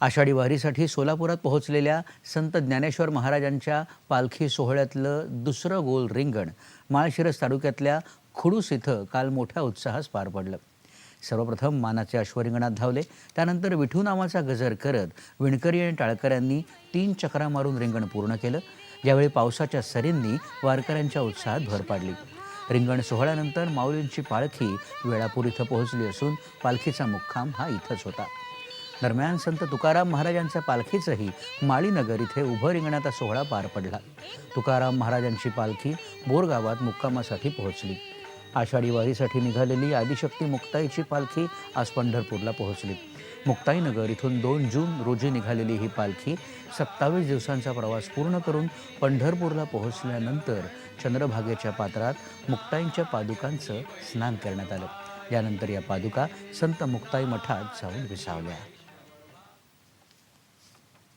आषाढी वारीसाठी सोलापुरात पोहोचलेल्या संत ज्ञानेश्वर महाराजांच्या पालखी सोहळ्यातलं दुसरं गोल रिंगण माळशिरस तालुक्यातल्या खुडूस इथं काल मोठ्या उत्साहास पार पडलं. सर्वप्रथम मानाचे अश्वरिंगणात धावले. त्यानंतर विठू नावाचा गजर करत विणकरी आणि टाळकऱ्यांनी तीन चक्रा मारून रिंगण पूर्ण केलं. यावेळी पावसाच्या सरींनी वारकऱ्यांच्या उत्साहात भर पाडली. रिंगण सोहळ्यानंतर माऊलींची पालखी वेळापूर इथं पोहोचली असून पालखीचा मुक्काम हा इथंच होता. दरम्यान संत तुकाराम महाराजांच्या पालखीचंही माळीनगर इथे उभं रिंगणाचा सोहळा पार पडला. तुकाराम महाराजांची पालखी बोरगावात मुक्कामासाठी पोहोचली. आषाढी वारीसाठी निघालेली आदिशक्ती मुक्ताईची पालखी आज पंढरपूरला पोहोचली. मुक्ताईनगर इथून दोन जून रोजी निघालेली ही पालखी सत्तावीस दिवसांचा प्रवास पूर्ण करून पंढरपूरला पोहोचल्यानंतर चंद्रभागेच्या पात्रात मुक्ताईंच्या पादुकांचं स्नान करण्यात आलं. यानंतर या पादुका संत मुक्ताई मठात जाऊन विसावल्या.